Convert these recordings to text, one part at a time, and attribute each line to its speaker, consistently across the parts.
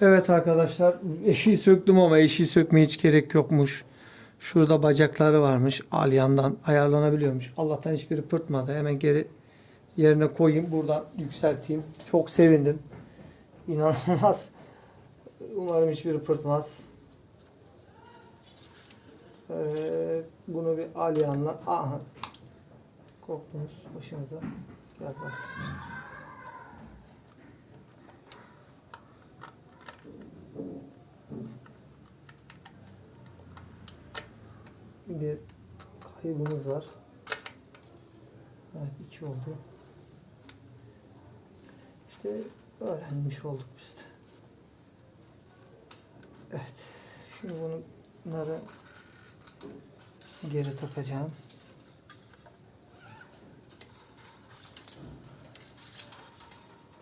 Speaker 1: Evet arkadaşlar eşiği söktüm ama eşiği sökmeye hiç gerek yokmuş. Şurada bacakları varmış. Alyandan ayarlanabiliyormuş. Allah'tan hiçbiri pırtmadı. Hemen geri yerine koyayım. Buradan yükselteyim. Çok sevindim. İnanılmaz. Umarım hiçbiri pırtmaz. Ee, bunu bir alyanla aha korktunuz başımıza gel bak. Bir kaybımız var. Evet iki oldu. İşte öğrenmiş olduk biz de. Evet. Şimdi bunları geri takacağım.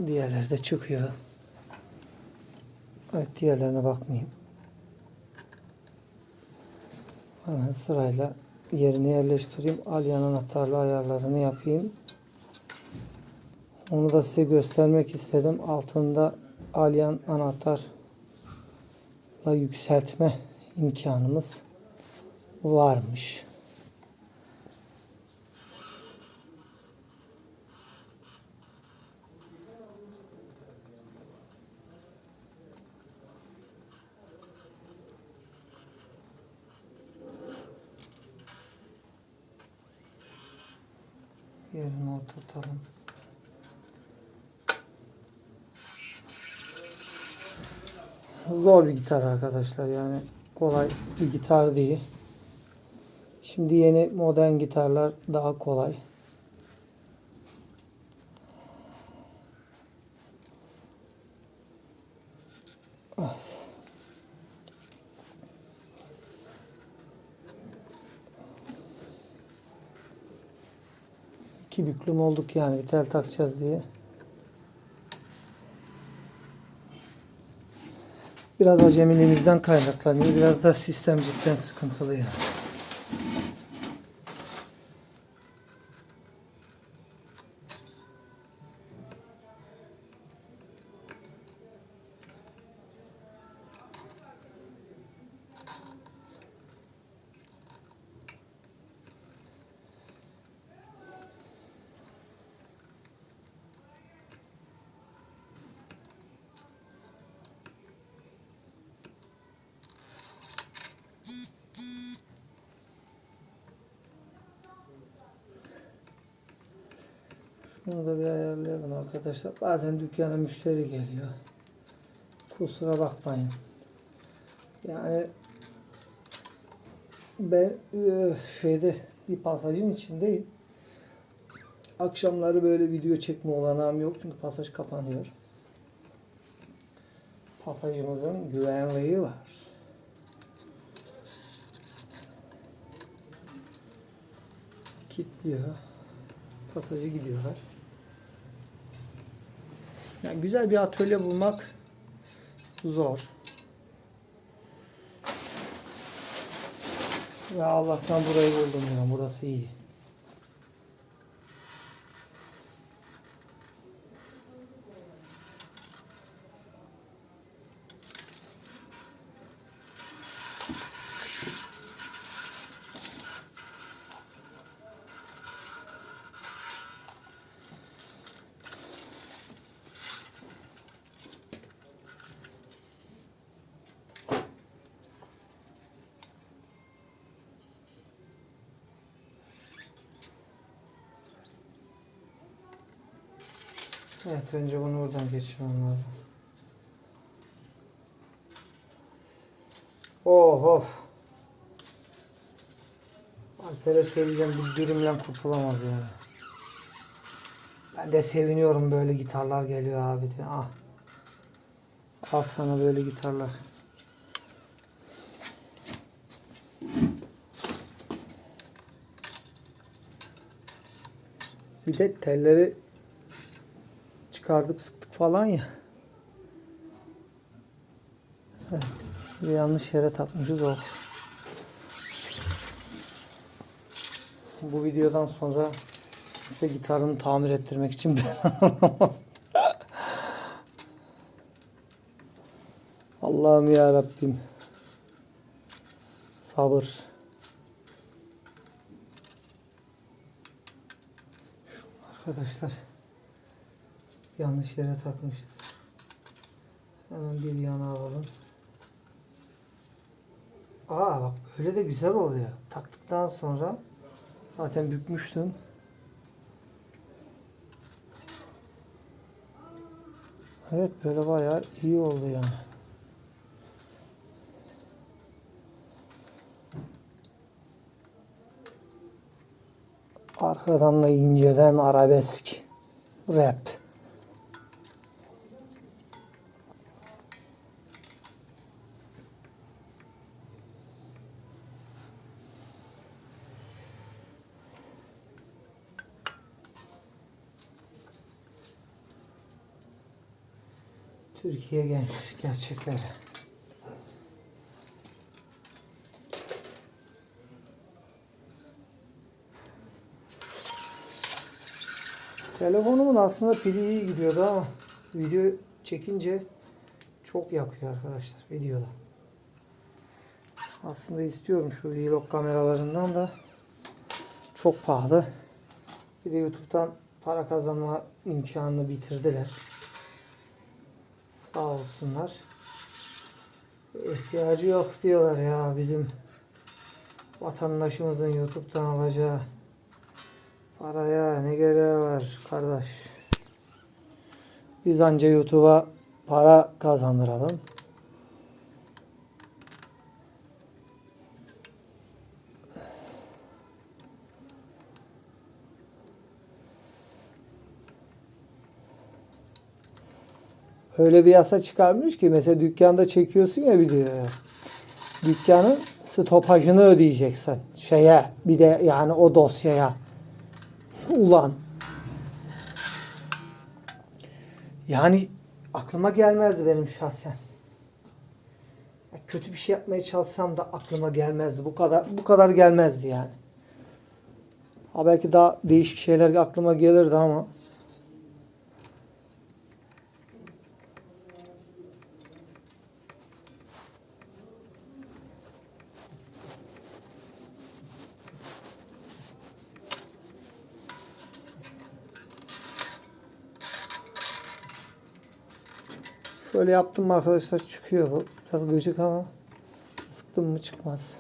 Speaker 1: Diğerleri de çıkıyor. Evet diğerlerine bakmayayım. Hemen sırayla yerine yerleştireyim. Alyan anahtarlı ayarlarını yapayım. Onu da size göstermek istedim. Altında alyan anahtarla yükseltme imkanımız varmış. Yerine oturtalım. Zor bir gitar arkadaşlar yani kolay bir gitar değil. Şimdi yeni modern gitarlar daha kolay. Ah. İki büklüm olduk yani bir tel takacağız diye. Biraz acemiliğimizden kaynaklanıyor. Biraz da sistem cidden sıkıntılı yani. Bunu da bir ayarlayalım arkadaşlar. Bazen dükkana müşteri geliyor. Kusura bakmayın. Yani ben şeyde bir pasajın içindeyim. Akşamları böyle video çekme olanağım yok çünkü pasaj kapanıyor. Pasajımızın güvenliği var. Kilitliyor. Pasajı gidiyorlar. Yani güzel bir atölye bulmak zor. Ve Allah'tan burayı buldum ya. Burası iyi. Evet önce bunu buradan geçirmem lazım. Oh of. Alper'e söyleyeceğim bir dürümle kurtulamaz ya. Ben de seviniyorum böyle gitarlar geliyor abi diye. Ah. Al sana böyle gitarlar. Bir de telleri çıkardık sıktık falan ya. Bir yanlış yere takmışız o. Bu videodan sonra işte gitarını tamir ettirmek için ben anlamaz. Allah'ım ya Rabbim. Sabır. Arkadaşlar yanlış yere takmışız. Hemen bir yana alalım. Aa bak öyle de güzel oluyor. Taktıktan sonra zaten bükmüştüm. Evet böyle bayağı iyi oldu yani. Arkadan da inceden arabesk rap. Türkiye genç gerçekleri. Telefonumun aslında pili iyi gidiyordu ama video çekince çok yakıyor arkadaşlar videoda. Aslında istiyorum şu vlog kameralarından da çok pahalı. Bir de YouTube'dan para kazanma imkanını bitirdiler. Sağ olsunlar. İhtiyacı yok diyorlar ya bizim vatandaşımızın YouTube'dan alacağı paraya ne gereği var kardeş. Biz anca YouTube'a para kazandıralım. Öyle bir yasa çıkarmış ki mesela dükkanda çekiyorsun ya videoyu. Dükkanın stopajını ödeyeceksin. Şeye bir de yani o dosyaya. Ulan. Yani aklıma gelmezdi benim şahsen. Kötü bir şey yapmaya çalışsam da aklıma gelmezdi. Bu kadar bu kadar gelmezdi yani. Ha belki daha değişik şeyler aklıma gelirdi ama Şöyle yaptım arkadaşlar çıkıyor bu. Biraz gıcık ama sıktım mı çıkmaz.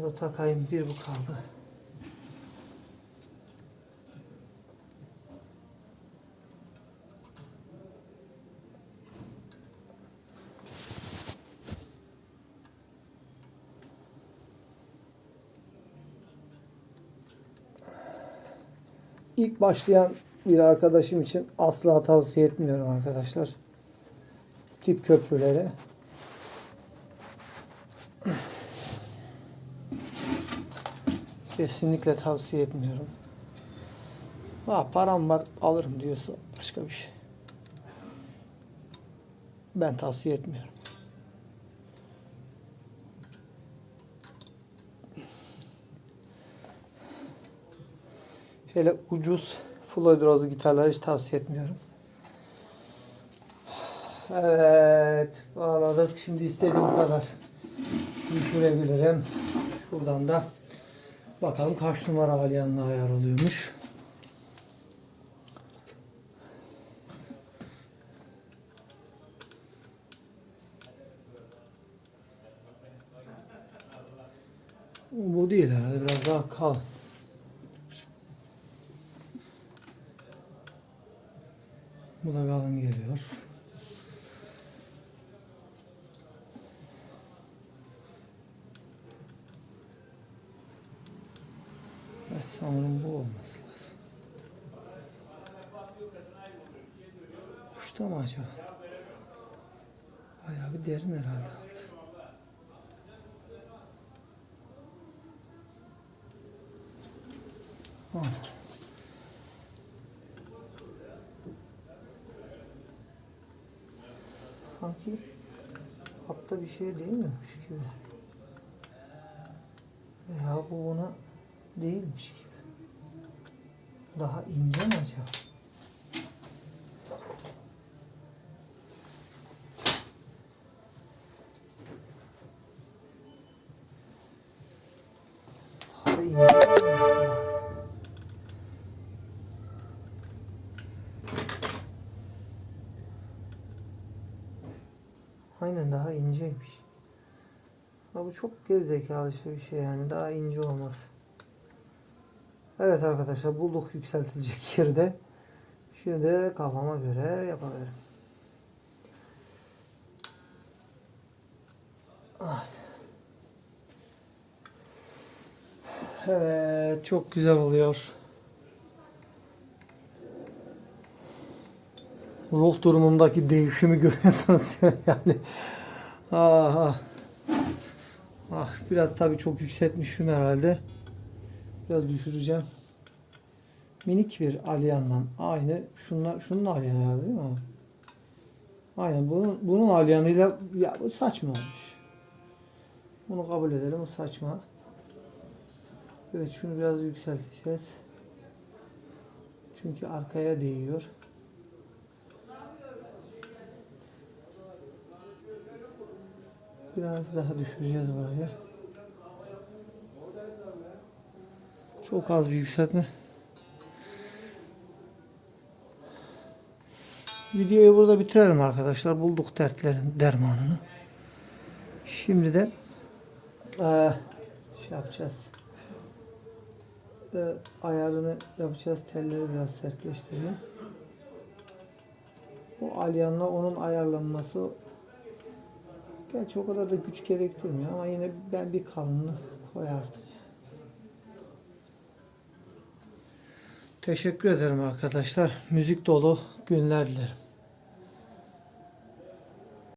Speaker 1: Şunu da takayım bir bu kaldı. İlk başlayan bir arkadaşım için asla tavsiye etmiyorum arkadaşlar. Tip köprüleri. Kesinlikle tavsiye etmiyorum. Ha, param var alırım diyorsa başka bir şey. Ben tavsiye etmiyorum. Hele ucuz Floyd Rose gitarları hiç tavsiye etmiyorum. Evet, bağladık. Şimdi istediğim kadar düşürebilirim. Şuradan da bakalım kaç numara alyanla ayar oluyormuş. Bu değil herhalde biraz daha kal. Bu da kalın geliyor. Sanırım bu olması lazım. Uçta mı acaba? Bayağı bir derin herhalde aldı. Aman. Sanki hatta bir şey değil değilmiş gibi. Veya bu ona değilmiş gibi. Daha ince mi acaba? Daha ince. Aynen daha inceymiş. Ha bu çok gerizekalı bir şey yani. Daha ince olması. Evet arkadaşlar bulduk yükseltilecek yerde. Şimdi kafama göre yapabilirim. Evet. Çok güzel oluyor. Ruh durumumdaki değişimi görüyorsunuz yani. Aha. Ah biraz tabii çok yükseltmişim herhalde. Biraz düşüreceğim. Minik bir alyanla aynı şunla şunun alyanı herhalde değil mi? Aynen bunun bunun alyanıyla ya bu saçma olmuş. Bunu kabul edelim bu saçma. Evet şunu biraz yükselteceğiz. Çünkü arkaya değiyor. Biraz daha düşüreceğiz buraya. Çok az bir yükseltme. Videoyu burada bitirelim arkadaşlar. Bulduk dertlerin dermanını. Şimdi de eee, şey yapacağız. Eee, ayarını yapacağız. Telleri biraz sertleştirme. Bu alyanla onun ayarlanması Gerçi o kadar da güç gerektirmiyor ama yine ben bir kalınlık koyardım. Teşekkür ederim arkadaşlar. Müzik dolu günler dilerim.